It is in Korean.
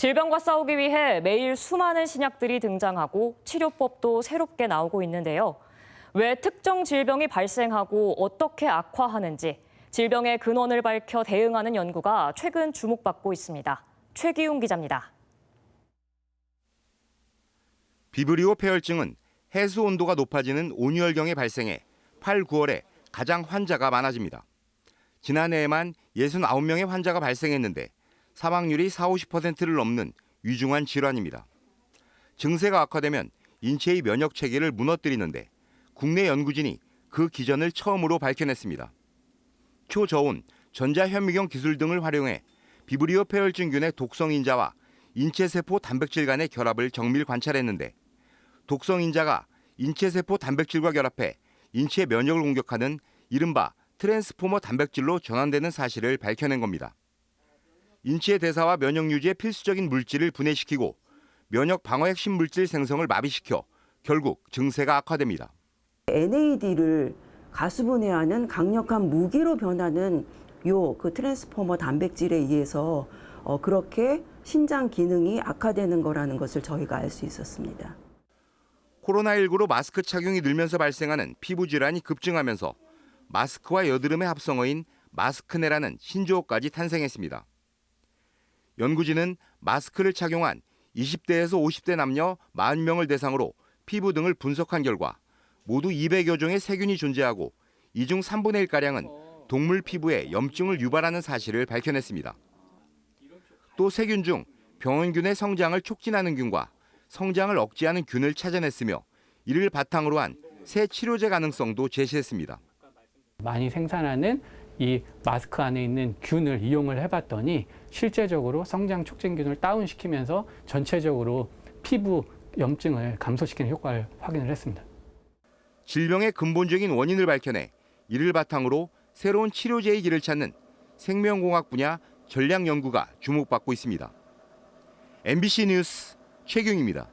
질병과 싸우기 위해 매일 수많은 신약들이 등장하고 치료법도 새롭게 나오고 있는데요. 왜 특정 질병이 발생하고 어떻게 악화하는지 질병의 근원을 밝혀 대응하는 연구가 최근 주목받고 있습니다. 최기웅 기자입니다. 비브리오 폐혈증은 해수 온도가 높아지는 온유혈경에 발생해 8, 9월에 가장 환자가 많아집니다. 지난해에만 69명의 환자가 발생했는데 사망률이 4, 50%를 넘는 위중한 질환입니다. 증세가 악화되면 인체의 면역 체계를 무너뜨리는데 국내 연구진이 그 기전을 처음으로 밝혀냈습니다. 초저온, 전자현미경 기술 등을 활용해 비브리오 폐혈증균의 독성 인자와 인체세포 단백질 간의 결합을 정밀 관찰했는데 독성 인자가 인체세포 단백질과 결합해 인체 면역을 공격하는 이른바 트랜스포머 단백질로 전환되는 사실을 밝혀낸 겁니다. 인체 대사와 면역 유지에 필수적인 물질을 분해시키고 면역 방어 핵심 물질 생성을 마비시켜 결국 증세가 악화됩니다. NAD를 가수분해하는 강력한 무기로 변하는 요 그 트랜스포머 단백질에 의해서 어, 그렇게 신장 기능이 악화되는 거라는 것을 저희가 알 수 있었습니다. 코로나19로 마스크 착용이 늘면서 발생하는 피부 질환이 급증하면서 마스크와 여드름의 합성어인 마스크네라는 신조어까지 탄생했습니다. 연구진은 마스크를 착용한 20대에서 50대 남녀 40명을 대상으로 피부 등을 분석한 결과 모두 200여 종의 세균이 존재하고 이 중 3분의 1가량은 동물 피부에 염증을 유발하는 사실을 밝혀냈습니다. 또 세균 중 병원균의 성장을 촉진하는 균과 성장을 억제하는 균을 찾아냈으며 이를 바탕으로 한 새 치료제 가능성도 제시했습니다. 많이 생산하는 이 마스크 안에 있는 균을 이용을 해봤더니 실제적으로 성장 촉진균을 다운시키면서 전체적으로 피부 염증을 감소시키는 효과를 확인을 했습니다. 질병의 근본적인 원인을 밝혀내 이를 바탕으로 새로운 치료제의 길을 찾는 생명공학 분야 전략 연구가 주목받고 있습니다. MBC 뉴스 최경입니다.